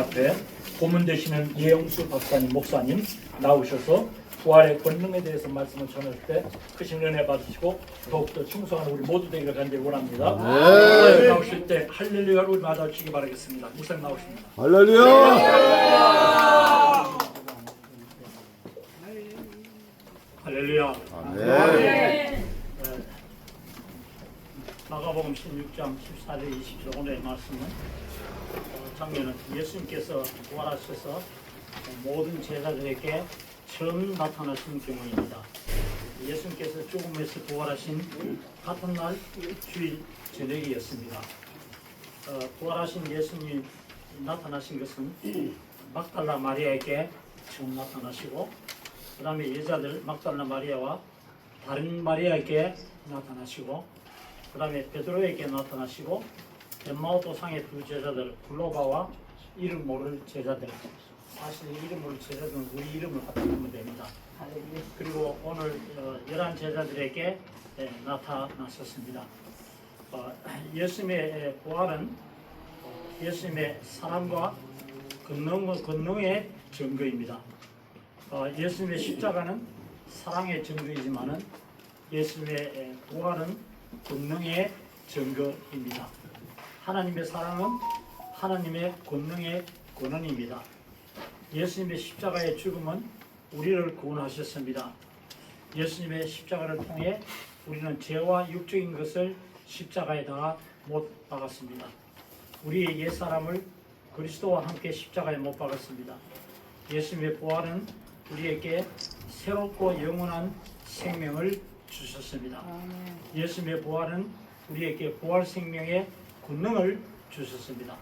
앞에 고문 되시는 이영수 박사님 목사님 나오셔서 부활의 권능에 대해서 말씀을 전할 때 크신 은혜 받으시고 더욱더 충성한 우리 모두 되기를 간절히 원합니다. 네. 나오실 때 할렐루야로 맞아주시기 바라겠습니다. 목사님 나오십니다. 할렐루야. 할렐루야. 네. 마가복음 16장 14절 20절 오늘의 말씀은 어, 장면은 예수님께서 부활하셔서 모든 제자들에게 처음 나타나신 경우입니다. 예수님께서 죽음에서 부활하신 같은 날 주일 저녁이었습니다. 어, 부활하신 예수님이 나타나신 것은 막달라 마리아에게 처음 나타나시고 그 다음에 여자들 막달라 마리아와 다른 마리아에게 나타나시고 그 다음에 베드로에게 나타나시고 엠마오도 상의 두 제자들 블로바와 이름 모를 제자들 사실 이름 모를 제자들은 우리 이름을 보면 됩니다. 그리고 오늘 어, 열한 제자들에게 예, 나타나셨습니다. 어, 예수님의 예, 부활은 어, 예수님의 사랑과 권능의 증거입니다. 어, 예수님의 십자가는 사랑의 증거이지만은 예수님의 에, 부활은 권능의 증거입니다. 하나님의 사랑은 하나님의 권능의 권원입니다. 예수님의 십자가의 죽음은 우리를 구원하셨습니다. 예수님의 십자가를 통해 우리는 죄와 육적인 것을 십자가에다가 못 박았습니다. 우리의 옛 사람을 그리스도와 함께 십자가에 못 박았습니다. 예수님의 부활은 우리에게 새롭고 영원한 생명을 주셨습니다. 예수님의 부활은 우리에게 부활 생명의 권능을 주셨습니다.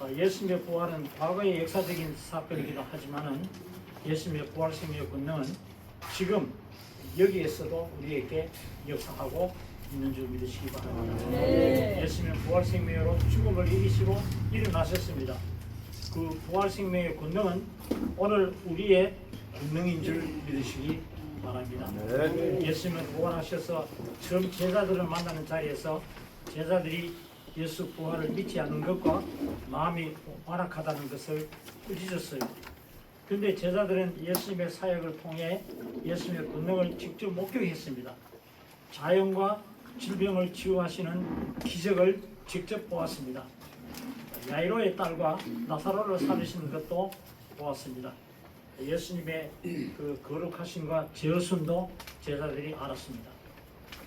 어, 예수님의 부활은 과거의 역사적인 사건이기도 하지만은 예수님의 부활 생명의 권능은 지금 여기에서도 우리에게 역사하고 있는 줄 믿으시기 바랍니다. 예수님은 부활 생명으로 죽음을 이기시고 일어나셨습니다. 그 부활 생명의 권능은 오늘 우리의 권능인 줄 믿으시기 바랍니다. 네. 예수님은 부활하셔서 처음 제자들을 만나는 자리에서 제자들이 예수 부활을 믿지 않는 것과 마음이 완악하다는 것을 꾸짖었어요. 근데 제자들은 예수님의 사역을 통해 예수님의 권능을 직접 목격했습니다. 자연과 질병을 치유하시는 기적을 직접 보았습니다. 야이로의 딸과 나사로를 살리시는 것도 보았습니다. 예수님의 그 거룩하심과 제어순도 제자들이 알았습니다.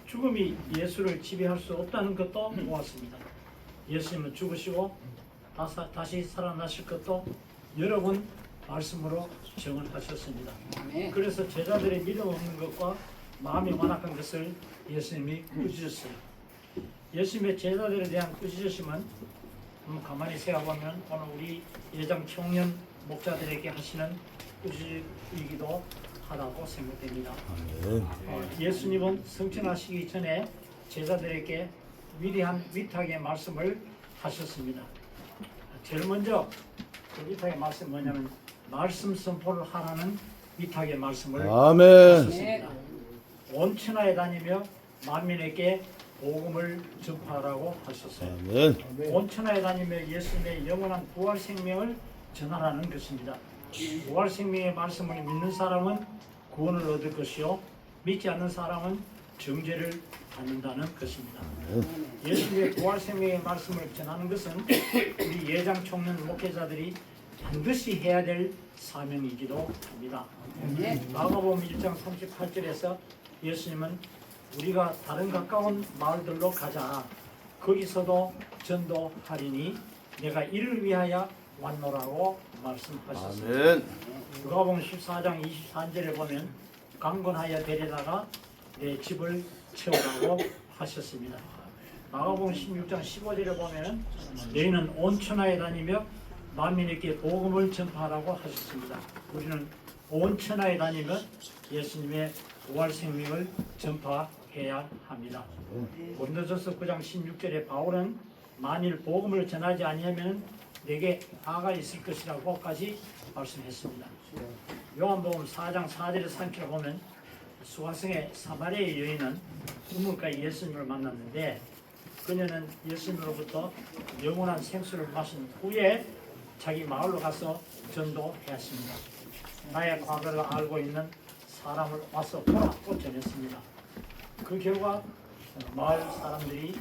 죽음이 예수를 지배할 수 없다는 것도 보았습니다. 예수님은 죽으시고 다사- 다시 살아나실 것도 여러 번 말씀으로 증언하셨습니다. 그래서 제자들의 믿음 없는 것과 마음이 완악한 것을 예수님이 꾸짖었어요. 예수님의 제자들에 대한 꾸짖으심은 한번 가만히 생각하면 오늘 우리 예장 청년 목자들에게 하시는 꾸짖이기도 하다고 생각됩니다. 어, 예수님은 성천하시기 전에 제자들에게 위대한 위탁의 말씀을 하셨습니다. 제일 먼저 그 위탁의 말씀이 뭐냐면 말씀 선포를 하라는 위탁의 말씀을 아멘. 하셨습니다. 온 천하에 다니며 만민에게 복음을 전파하라고 하셨어요. 아멘. 온 천하에 다니며 예수님의 영원한 부활 생명을 전하라는 것입니다. 부활 생명의 말씀을 믿는 사람은 구원을 얻을 것이요 믿지 않는 사람은 정죄를 받는다는 것입니다. 예수님의 부활 생명의 말씀을 전하는 것은 우리 예장 총련 목회자들이 반드시 해야 될 사명이기도 합니다. 마가복음 1장 38절에서 예수님은 우리가 다른 가까운 마을들로 가자. 거기서도 전도하리니 내가 이를 위하여 왔노라고 말씀하셨습니다. 누가복음 14장 23절에 보면 강건하여 데려다가 내 집을 채우라고 하셨습니다. 마가복음 16장 15절에 보면 너희는 온 천하에 다니며 만민에게 복음을 전파하라고 하셨습니다. 우리는 온 천하에 다니며 예수님의 부활 생명을 전파해야 합니다. 고린도전서 9장 16절에 바울은 만일 복음을 전하지 아니하면 내게 아가 있을 것이라고까지 말씀했습니다. 요한복음 4장 4절에 3절에 보면 수화성의 사마리아의 여인은 우물가에 예수님을 만났는데 그녀는 예수님으로부터 영원한 생수를 마신 후에 자기 마을로 가서 전도했습니다. 나의 과거를 알고 있는 사람을 와서 보라고 전했습니다. 그 결과 마을 사람들이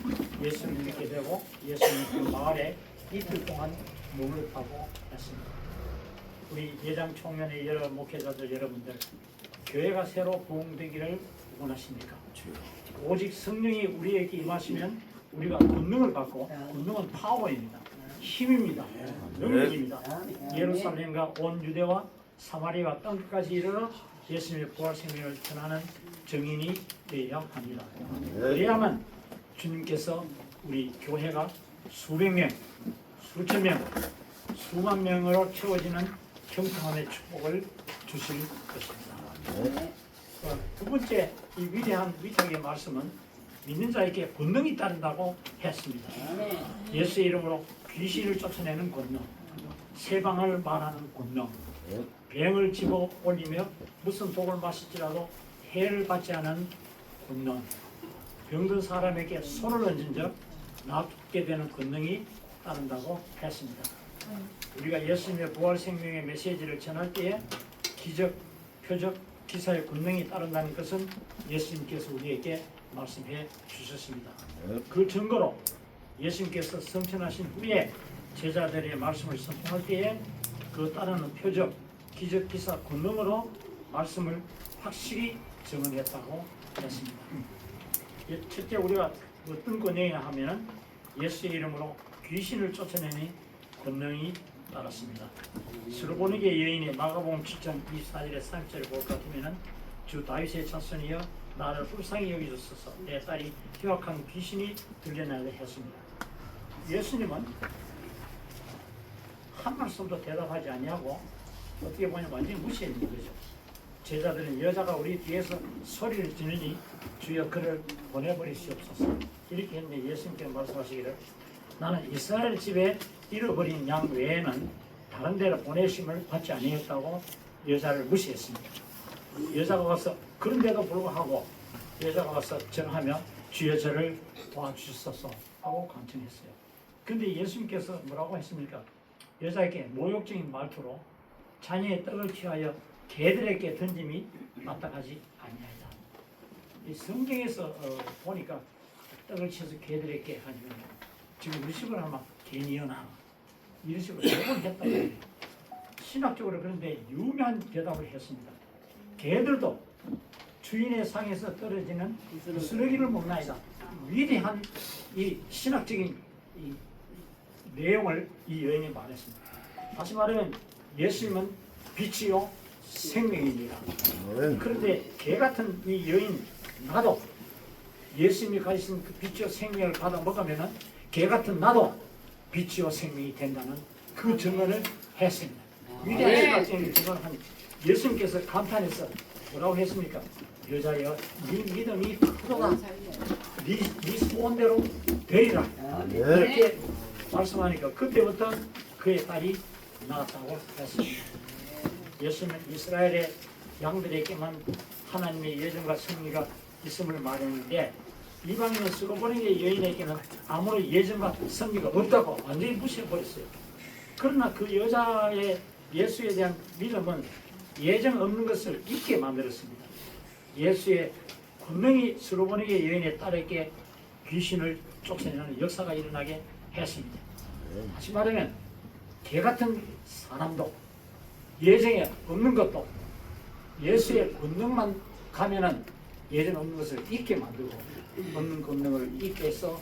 예수를 믿게 되고 예수님 그 마을에 이틀 동안 목욕하고 했습니다. 우리 예장 총련의 여러 목회자들 여러분들 교회가 새로 부흥되기를 원하십니까? 오직 성령이 우리에게 임하시면 우리가 권능을 받고 권능은 파워입니다. 힘입니다. 능력입니다. 예루살렘과 온 유대와 사마리아 땅끝까지 이르러 예수님의 부활 생명을 전하는 정인이 되어야 합니다. 그래야만 주님께서 우리 교회가 수백 명, 수천 명, 수만 명으로 채워지는 형통함의 축복을 주실 것입니다. 어, 두 번째 이 위대한 위탁의 말씀은 믿는 자에게 권능이 따른다고 했습니다. 예수의 이름으로 귀신을 쫓아내는 권능, 세방을 말하는 권능, 병을 집어 올리며 무슨 독을 마실지라도 해를 받지 않은 권능, 병든 사람에게 손을 얹은 적 낫게 되는 권능이 따른다고 했습니다. 우리가 예수님의 부활 생명의 메시지를 전할 때에 기적, 표적, 기사의 권능이 따른다는 것은 예수님께서 우리에게 말씀해 주셨습니다. 그 증거로 예수님께서 성천하신 후에 제자들의 말씀을 선포할 때에 그 따르는 표적, 기적, 기사, 권능으로 말씀을 확실히 증언했다고 했습니다. 예, 첫째 우리가 어떤 권능이냐 하면은 예수의 이름으로 귀신을 쫓아내는 권능이 따랐습니다. 스로보니게 여인이 마가복음 7장 24절의 3절을 볼 것 같으면은 주 다윗의 자손이여 나를 불쌍히 여기소서 내 딸이 휴학한 귀신이 들려나게 했습니다. 예수님은 한 말씀도 대답하지 아니하고 어떻게 보면 완전히 무시했는 거죠. 제자들은 여자가 우리 뒤에서 소리를 지르니 주여 그를 보내버리시옵소서 이렇게 했는데 예수님께서 말씀하시기를 나는 이스라엘 집에 잃어버린 양 외에는 다른 데로 보내심을 받지 아니했다고 여자를 무시했습니다. 여자가 와서 그런데도 불구하고 여자가 와서 전하며 주여 저를 도와주소서 하고 간청했어요. 근데 예수님께서 뭐라고 했습니까? 여자에게 모욕적인 말투로 자녀의 떡을 취하여 개들에게 던짐이 마땅하지 아니하다. 이 성경에서 어, 보니까 떡을 치어서 개들에게 하면 지금 의식을 하면 개니어나 이런 식으로 대답을 해요. 신학적으로 그런데 유명한 대답을 했습니다. 개들도 주인의 상에서 떨어지는 쓰레기를 먹나이다. 위대한 이 신학적인 이 내용을 이 여인이 말했습니다. 다시 말하면 예수님은 빛이요 생명입니다. 그런데 개 같은 이 여인 나도 예수님이 가지신 그 빛이요 생명을 받아 먹으면은 개 같은 나도 빛이요 생명이 된다는 그 증언을 했습니다. 위대한 신학적인 증언을 한 예수님께서 감탄해서 뭐라고 했습니까? 여자여, 네 믿음이 크도다. 네, 네 소원대로 되리라. 이렇게 말씀하니까 그때부터 그의 딸이 나왔다고 했습니다. 예수는 이스라엘의 양들에게만 하나님의 예정과 승리가 있음을 말했는데 이방인은 스로보니의 여인에게는 아무런 예정과 승리가 없다고 완전히 무시해버렸어요. 그러나 그 여자의 예수에 대한 믿음은 예정 없는 것을 잊게 만들었습니다. 예수의 분명히 스로보니의 여인의 딸에게 귀신을 쫓아내는 역사가 일어나게 했습니다. 다시 말하면 개 같은 사람도 예정에 없는 것도 예수의 권능만 가면은 예전 없는 것을 잊게 만들고 없는 권능을 잊게 해서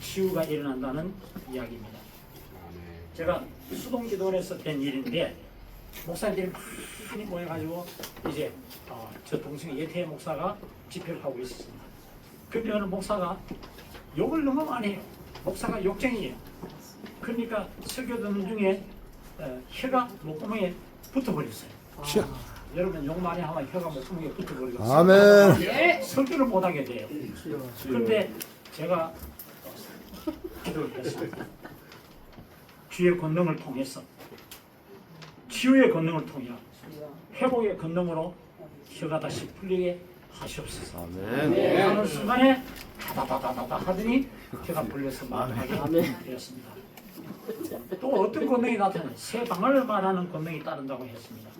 치유가 일어난다는 이야기입니다. 제가 수동기도원에서 된 일인데 목사님들이 많이 모여가지고 이제 어, 저 동생 예태 목사가 집회를 하고 있었습니다. 근데 어느 목사가 욕을 너무 많이 해요. 목사가 욕쟁이에요. 그러니까 설교 듣는 중에 어, 혀가 목구멍에 붙어버렸어요. 여러분 욕 많이 하면 혀가 목구멍에 붙어버리고 아멘. 설교를 못하게 돼요. 그런데 제가 기도를 했습니다. 주의 권능을 통해서 치유의 권능을 통해 회복의 권능으로 혀가 다시 풀리게 하시옵소서. 아멘. 하는 순간에 다다다다다 하더니 혀가 풀려서 말하게 되었습니다. 또 어떤 권능이 나타나요? 새 방을 말하는 권능이 따른다고 했습니다.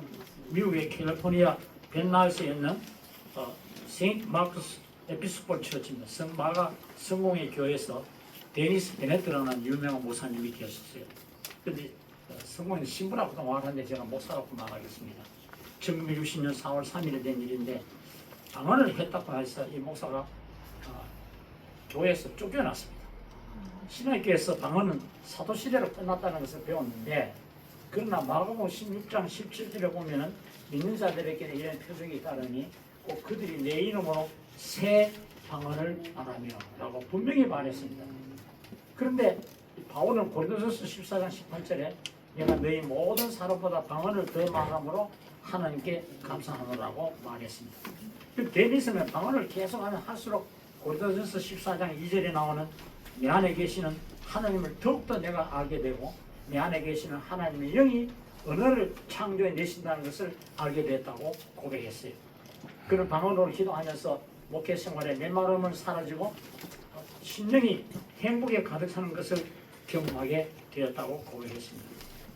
미국의 캘리포니아 벤나스에 있는 어, 세인트 마크스 에피스콜 처치입니다. 성마가 성공의 교회에서 데니스 베네트라는 유명한 목사님이 계셨어요. 근데 어, 성공의 신부라고도 말하는데 제가 목사라고 말하겠습니다. 1960년 4월 3일에 된 일인데 방언을 했다고 해서 이 목사가 어, 교회에서 쫓겨났습니다. 신학교에서 방언은 사도시대로 끝났다는 것을 배웠는데 그러나 마가복음 16장 17절에 보면은 믿는 자들에게 이런 표적이 따르니 꼭 그들이 내 이름으로 새 방언을 말하며 라고 분명히 말했습니다. 그런데 이 바울은 고린도전서 14장 18절에 내가 너희 모든 사람보다 방언을 더 말함으로 하나님께 감사하노라고 말했습니다. 그 데니스는 방언을 계속하면 할수록 고린도전서 14장 2절에 나오는 내 안에 계시는 하나님을 더욱더 내가 알게 되고 내 안에 계시는 하나님의 영이 언어를 창조해 내신다는 것을 알게 됐다고 고백했어요. 그런 방언으로 기도하면서 목회 생활에 메마름은 사라지고 심령이 행복에 가득 차는 것을 경험하게 되었다고 고백했습니다.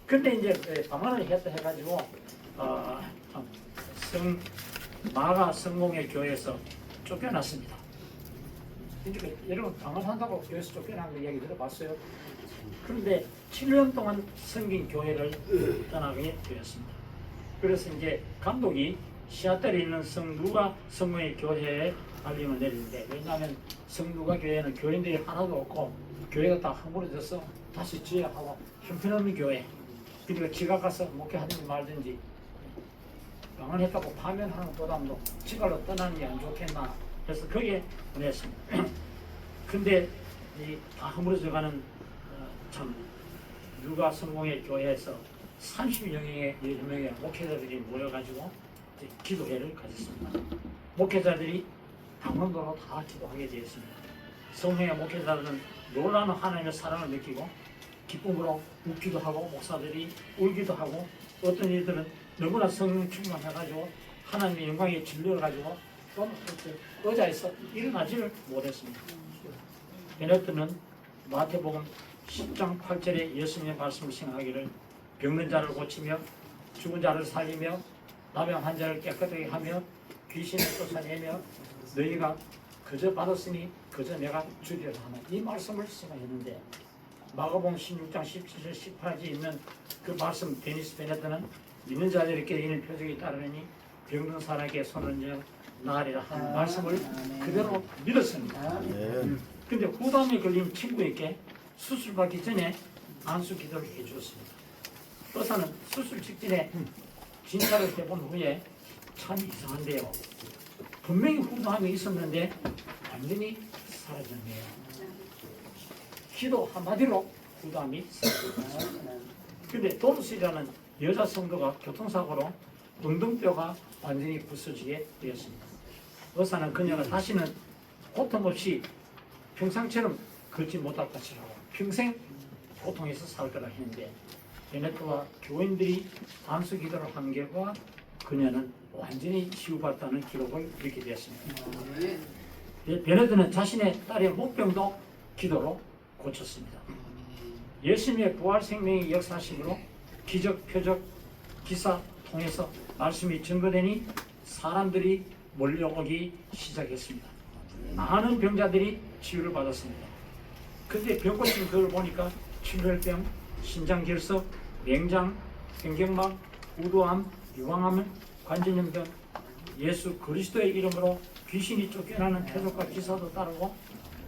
근데 이제 방언을 했다 해가지고 어, 참, 성 마가 성공의 교회에서 쫓겨났습니다. 이제 여러분 방언한다고 교회에서 쫓겨난 거 이야기 들어봤어요? 그런데 7년 동안 섬긴 교회를 떠나게 되었습니다. 그래서 이제 감독이 시아틀에 있는 성누가 성모의 교회에 알림을 내리는데 왜냐하면 성누가 교회는 교인들이 하나도 없고 교회가 다 허물어져서 다시 지어하고 형편없는 교회 그리고 지가 가서 목회하든지 말든지 방언했다고 파면하는 것보다도 지갈로 떠나는 게 안 좋겠나 그래서 거기에 보냈습니다. 근데 이다 허물어져 가는 어, 참 누가 성공의 교회에서 30명의 명의 목회자들이 모여가지고 기도회를 가졌습니다. 목회자들이 방언으로 다 기도하게 되었습니다. 성령의 목회자들은 놀라는 하나님의 사랑을 느끼고 기쁨으로 웃기도 하고 목사들이 울기도 하고 어떤 이들은 너무나 성령 충만해가지고 하나님의 영광에 질려가지고 또 의자에서 일어나지를 못했습니다. 베네트는 마태복음 10장 8절에 예수님의 말씀을 생각하기를 병든 자를 고치며 죽은 자를 살리며 나병 환자를 깨끗하게 하며 귀신을 쫓아내며 너희가 그저 받았으니 그저 내가 주리라 하는 이 말씀을 생각했는데 마가복음 16장 17절 18절에 있는 그 말씀 데니스 베네트는 믿는 자들에게 이는 표적이 따르니 병든 사람에게 손을 얹어 나으리라 하는 말씀을 그대로 믿었습니다. 근데 후담에 걸린 친구에게 수술 받기 전에 안수 기도를 해주었습니다. 의사는 수술 직전에 진찰을 해본 후에 참 이상한데요. 분명히 후담이 있었는데 완전히 사라졌네요. 기도 한마디로 후담이 사라졌습니다. 근데 도르스라는 여자 성도가 교통사고로 엉덩뼈가 완전히 부서지게 되었습니다. 의사는 그녀가 다시는 고통 없이 평상처럼 걷지 못할 것이라고 평생 고통에서 살 거라 했는데 베네트와 교인들이 단수 기도를 한 결과 그녀는 완전히 치유받았다는 기록을 읽게 되었습니다. 예, 베네트는 자신의 딸의 목병도 기도로 고쳤습니다. 예수님의 부활 생명의 역사심으로 기적, 표적, 기사 통해서 말씀이 증거되니 사람들이 몰려오기 시작했습니다. 많은 병자들이 치유를 받았습니다. 근데 병 고친 그걸 보니까 출혈병, 신장결석, 맹장, 횡격막, 우도암, 유방암, 관절염 등 예수 그리스도의 이름으로 귀신이 쫓겨나는 표적과 기사도 따르고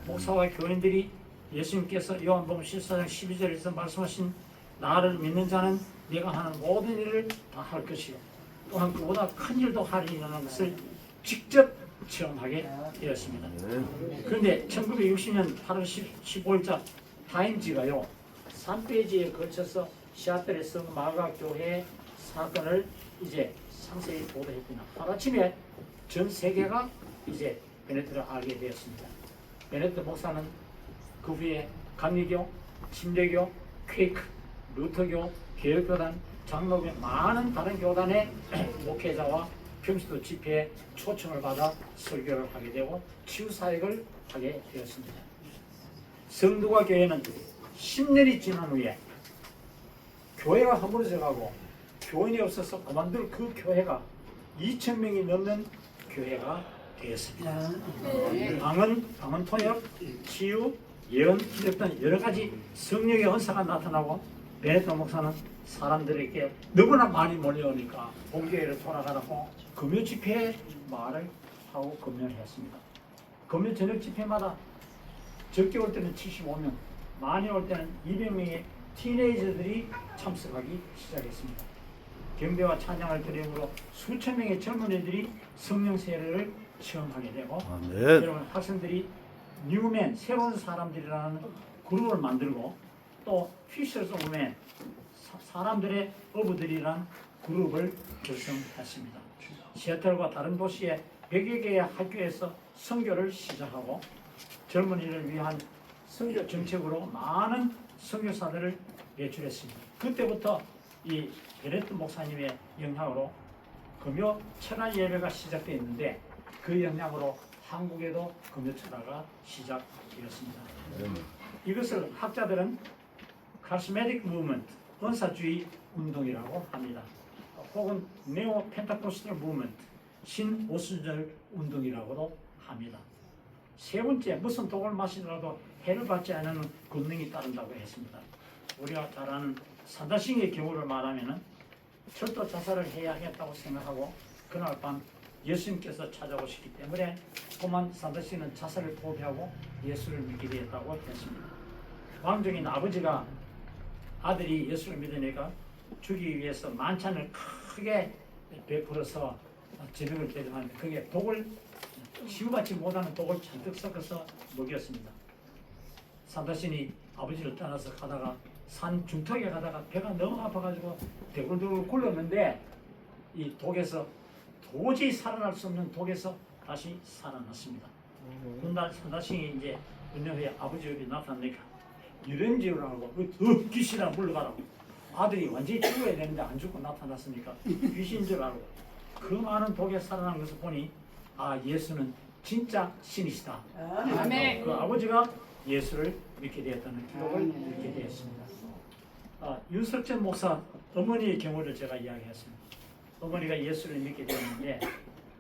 목사와 교인들이 예수님께서 요한복음 14장 12절에서 말씀하신 나를 믿는 자는 내가 하는 모든 일을 다 할 것이요 또한 그보다 큰 일도 하리라는 것을 직접 체험하게 되었습니다. 그런데 1960년 8월 15일자 타임지가요 3페이지에 걸쳐서 시아틀의 성 마가 교회 사건을 이제 상세히 보도했구나. 하루아침에 전 세계가 이제 베네트를 알게 되었습니다. 베네트 목사는 그 후에 감리교, 침례교, 퀘이크, 루터교, 개혁교단, 장로교 많은 다른 교단의 목회자와 평시도 집회에 초청을 받아 설교를 하게 되고 치유 사역을 하게 되었습니다. 성도가 교회는 10년이 지난 후에 교회가 허물어져 가고 교인이 없어서 그만둘 그 교회가 2천 명이 넘는 교회가 되었습니다. 방언, 방언 통역, 치유, 예언, 기적 등 여러 가지 성령의 은사가 나타나고 베네토 목사는 사람들에게 너무나 많이 몰려오니까 본교회로 돌아가라고 금요 집회에 말을 하고 금요를 했습니다. 금요 저녁 집회마다 적게 올 때는 75명, 많이 올 때는 200명의 티네이저들이 참석하기 시작했습니다. 경배와 찬양을 드림으로 수천 명의 젊은이들이 성령 세례를 체험하게 되고 아멘. 여러분 학생들이 뉴맨 새로운 사람들이라는 그룹을 만들고 또 피셔스 오맨 사람들의 어부들이라는 그룹을 결성했습니다. 시애틀과 다른 도시의 100여 개의 학교에서 선교를 시작하고 젊은이를 위한 선교 정책으로 많은 선교사들을 배출했습니다. 그때부터 이 베레트 목사님의 영향으로 금요 철학 예배가 시작되었는데 그 영향으로 한국에도 금요 철학가 시작되었습니다. 이것을 학자들은 카스메틱 무브먼트, 은사주의 운동이라고 합니다. 혹은 네오 펜타코스탈 무브먼트, 신오순절 운동이라고도 합니다. 세 번째, 무슨 독을 마시더라도 해를 받지 않는 권능이 따른다고 했습니다. 우리가 잘 아는 산다싱의 경우를 말하면은 철도 자살을 해야겠다고 생각하고 그날 밤 예수님께서 찾아오시기 때문에 고만 산다싱은 자살을 포기하고 예수를 믿게 되었다고 했습니다. 왕족인 아버지가 아들이 예수를 믿으니까 주기 위해서 만찬을 크게 베풀어서 제명을 대접하는데 그게 독을 치유받지 못하는 독을 잔뜩 섞어서 먹였습니다. 산다신이 아버지를 떠나서 가다가 산 중턱에 가다가 배가 너무 아파가지고 대굴대굴 굴렀는데 이 독에서 도저히 살아날 수 없는 독에서 다시 살아났습니다. 그날 산다신이 이제 몇년 후에 아버지 옆에 나타나니까 이런 지을 하고 어, 귀신아 물러가라고 아들이 완전히 죽어야 되는데 안 죽고 나타났으니까 귀신인 줄 알고 그 많은 독에 살아난 것을 보니 아 예수는 진짜 신이시다. 아멘. 그 아버지가 예수를 믿게 되었다는 기록을 읽게 되었습니다. 아, 윤석천 목사 어머니의 경우를 제가 이야기했습니다. 어머니가 예수를 믿게 되었는데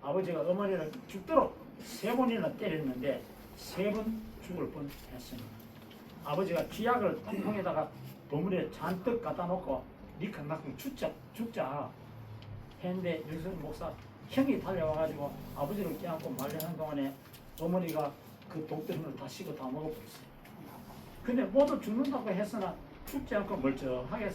아버지가 어머니를 죽도록 세 번이나 때렸는데 세 번 죽을 뻔했습니다. 아버지가 쥐약을 통통에다가 버무려 잔뜩 갖다 놓고 니캉나캉 죽자 죽자 했는데 윤석천 목사 형이 달려와가지고 아버지를 껴안고 말려는 동안에 어머니가 그 독들을 다 씹어 다 먹어버렸어요. 근데 모두 죽는다고 했으나 죽지 않고 멀쩡하게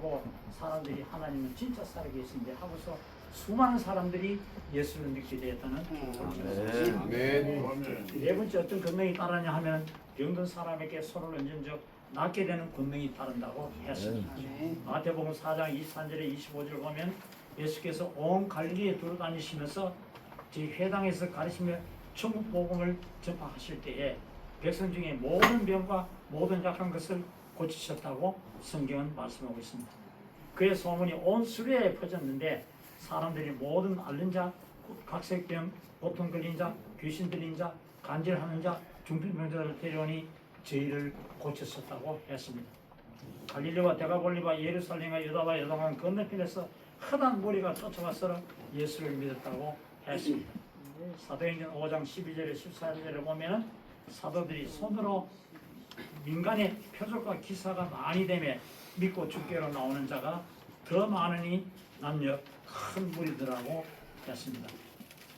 보고 사람들이 하나님은 진짜 살아계신데 하고서 수많은 사람들이 예수를 믿게 되었다는 기록을 아멘. 네 번째 어떤 권능이 따르냐 하면 병든 사람에게 손을 얹은 적 낫게 되는 권능이 따른다고 했습니다. 마태복음 4장 23절에 25절 보면 예수께서 온 갈릴리에 돌아다니시면서 제 회당에서 가르치며 천국 복음을 전파하실 때에 백성 중에 모든 병과 모든 약한 것을 고치셨다고 성경은 말씀하고 있습니다. 그의 소문이 온 수레에 퍼졌는데 사람들이 모든 앓는 자, 각색병, 보통 걸린 자, 귀신 들린 자, 간질하는 자, 중풍병자를 데려오니 저희를 고쳤었다고 했습니다. 갈릴리와 데가볼리와 예루살렘과 유다와 요단강 건너편에서 흔한 무리가 쫓아와서 예수를 믿었다고 했습니다. 사도행전 5장 12절에 14절에 보면은 사도들이 손으로 민간의 표적과 기사가 많이 되매 믿고 죽게로 나오는 자가 더 많으니 남녀 큰 무리더라고 했습니다.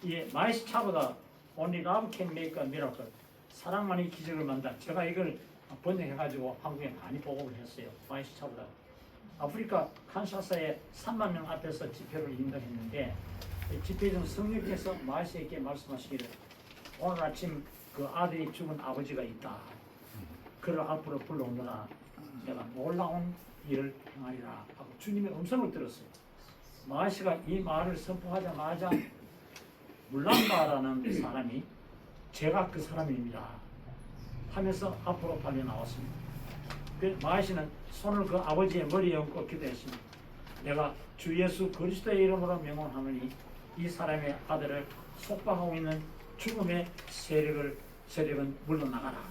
이 마이스 차보다 Only Love Can Make a Miracle 사랑만이 기적을 만다. 제가 이걸 번역해가지고 한국에 많이 보급을 했어요. 마이스 차보다 아프리카 칸샤사에 3만 명 앞에서 집회를 인도했는데 이 집회 중 성령께서 마이스에게 말씀하시기를 오늘 아침 그 아들이 죽은 아버지가 있다. 그를 앞으로 불러오너라. 내가 놀라운 일을 행하리라 하고 주님의 음성을 들었어요. 마시가 이 말을 선포하자마자 물란바라는 사람이 제가 그 사람입니다 하면서 앞으로 달려 나왔습니다. 그 마시는 손을 그 아버지의 머리에 얹고 기도했습니다. 내가 주 예수 그리스도의 이름으로 명언하노니 이 사람의 아들을 속박하고 있는 죽음의 세력을 세력은 물러나가라.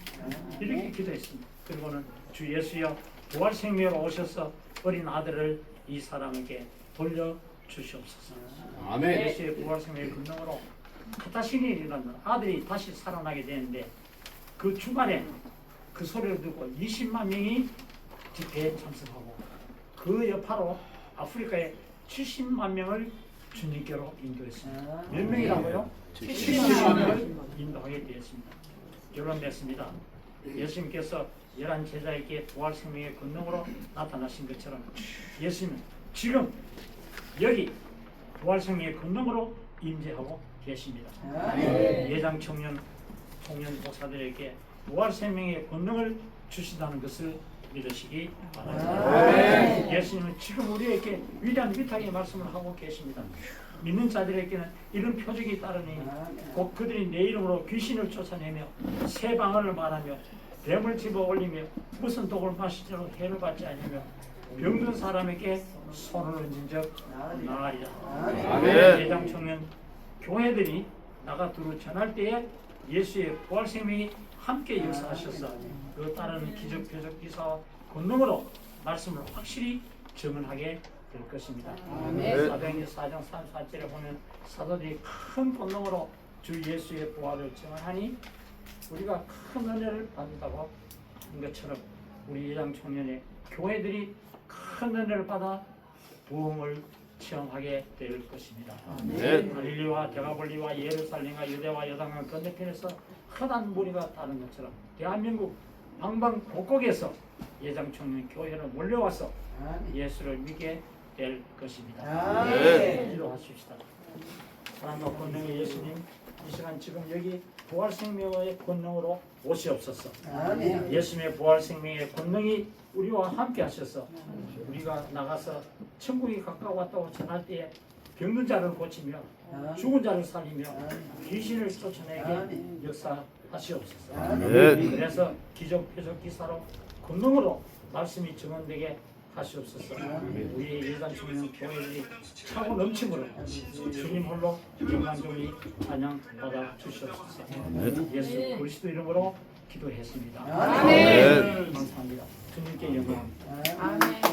이렇게 기도했습니다. 그리고는 주 예수여 부활 생명으로 오셔서 어린 아들을 이 사람에게 돌려 주시옵소서. 아멘. 예수의 부활 생명의 근능으로 다신이 일어난 아들이 다시 살아나게 되는데 그 주말에 그 소리를 듣고 20만 명이 집회에 참석하고 그 여파로 아프리카에 70만 명을 주님께로 인도했습니다. 몇 명이라고요? 70만 명을 인도하게 되었습니다. 결론 냈습니다. 예수님께서 열한 제자에게 부활 생명의 권능으로 나타나신 것처럼 예수님은 지금 여기 부활 생명의 권능으로 임재하고 계십니다. 예장 청년 청년 목사들에게 부활 생명의 권능을 주신다는 것을 믿으시기 바랍니다. 예수님은 지금 우리에게 위대한 위탁의 말씀을 하고 계십니다. 믿는 자들에게는 이런 표적이 따르니 곧 그들이 내 이름으로 귀신을 쫓아내며 새 방언을 말하며 뱀을 집어 올리며 무슨 독을 마시도록 해를 받지 않으며 병든 사람에게 손을 얹은 적 나으리라. 아멘. 예장 청년 교회들이 나가 두루 전할 때에 예수의 부활 생명이 함께 역사하셔서 그 따르는 기적 표적 기사와 권능으로 말씀을 확실히 증언하게 될 것입니다. 사도행전 4장 34절에 보면 사도들이 큰 권능으로 주 예수의 부활을 증언하니 우리가 큰 은혜를 받는다고 한 것처럼 우리 예장 청년의 교회들이 큰 은혜를 받아 부흥을 체험하게 될 것입니다. 아멘. 갈릴리와 데가볼리와 예루살렘과 유대와 여당강 건너편에서 흔한 무리가 따른 것처럼 대한민국 방방 곡곡에서 예장 청년 교회로 몰려와서 예수를 믿게 될 것입니다. 네. 기도하십시다. 사랑과 권능의 예수님, 이 시간 지금 여기 부활 생명의 권능으로 오시옵소서. 예수님의 부활 생명의 권능이 우리와 함께 하셔서 우리가 나가서 천국이 가까웠다고 전할 때에 병든 자를 고치며 죽은 자를 살리며 귀신을 쫓아내게 역사하시옵소서. 네. 그래서 기적 표적 기사로 권능으로 말씀이 증언되게 하시옵소서. 우리의 예단 중인 교회들이 차고 넘침으로 주님 홀로 영광 종이 찬양 받아 주시옵소서. 예수 그리스도 이름으로 기도했습니다. 아멘. 감사합니다. 주님께 영광. 아멘.